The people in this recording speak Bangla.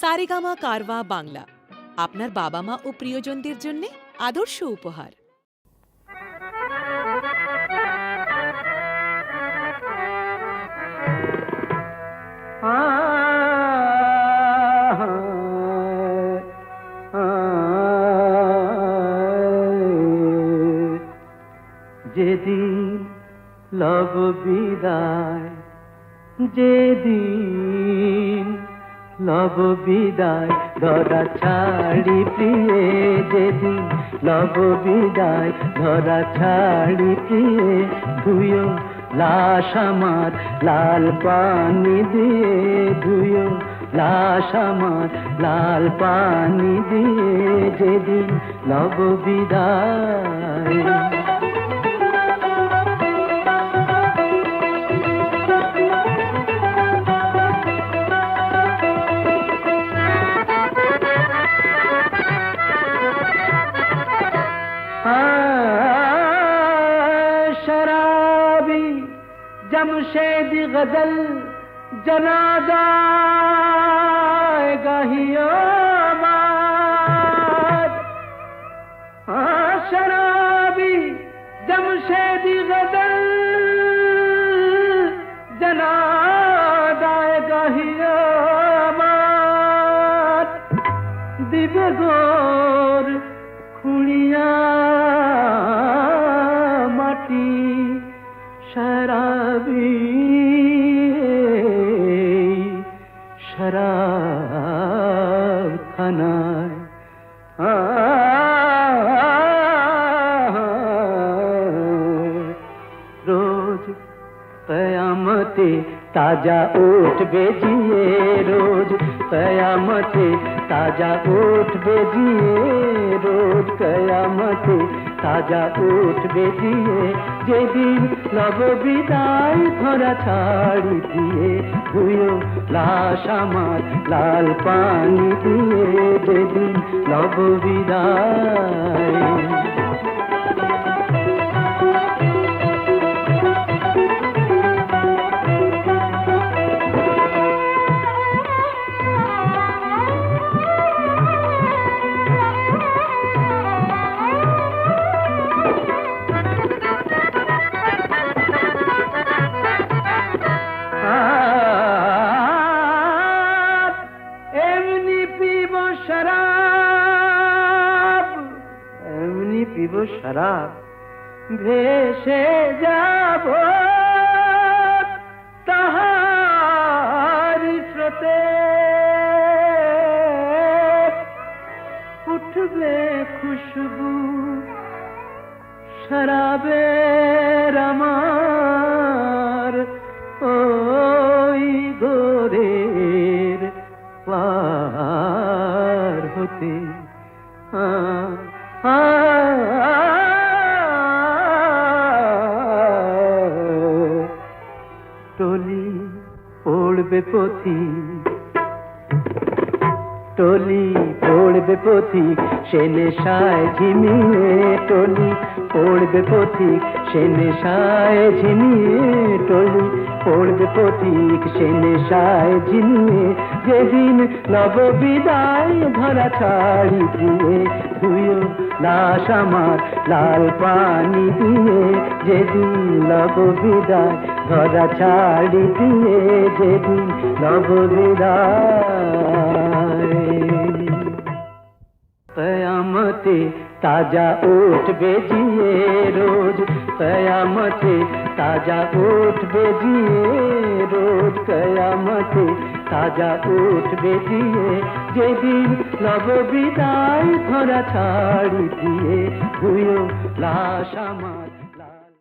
সারেগামা কারওয়া বাংলা। আপনার বাবা মা ও প্রিয়জনদের জন্য আদর্শ উপহার। যেদিন লব বিদায়, যেদিন লব বিদায়, ধরা ছাড়ি প্রিয়ে যেদিন। লব বিদায়, ধরা ছাড়ি প্রিয়ে, ধুয়ো লাশ আমার, লাল পানি দিয়ে ধুয়ো লাশ আমার, লাল পানি দিয়ে যেদিন লব বিদায়। जमशेद गजल जनादा गाहियो हाँ शराबी जमशेद गजल जनादा गाहियो दिबगोर खुड़िया শরাবি শরাব খানায় রোজ কয়ামতে তাজা উঠবে জিয়ে রোজ কয়ামতে তাজা উঠবে জিয়ে রোজ কয়ামতে তাজা উঠবে জিয়ে যেদিন নব বিদায় ধরা ছাড়ি দিয়ে ধুয়ো লাশ আমার লাল পানি দিয়ে যেদিন নব বিদায় শরাব। এমনি পিব শরাব ভেসে যাব। তাহার স্রোতে উঠবে খুশবু শরাবের আমার টলি পড়বে পথি। টলি পড়বে পথিক সে নেশায় ঝিমিয়ে টলি। পড়বে পথিক সে নেশায় ঝিমিয়ে টলি। পড়বে পথিক সে নেশায় ঝিমিয়ে। যেদিন নব বিদায় ধরা ছাড়ি দিয়ে ধুয়ো, লাশ আমার লাল পানি দিয়ে। যেদিন নব বিদায় ধরা ছাড়ি দিয়ে, যেদিন নব বিদায় কয়ামতে তাজা উঠবে জিয়ে রোজ কয়ামতে তাজা উঠবে জিয়ে রোজ কয়ামতে তাজা উঠবে জিয়ে যেদিন নব বিদায় ধরা ছাড়ি দিয়ে ভুয়ো লাশ আমার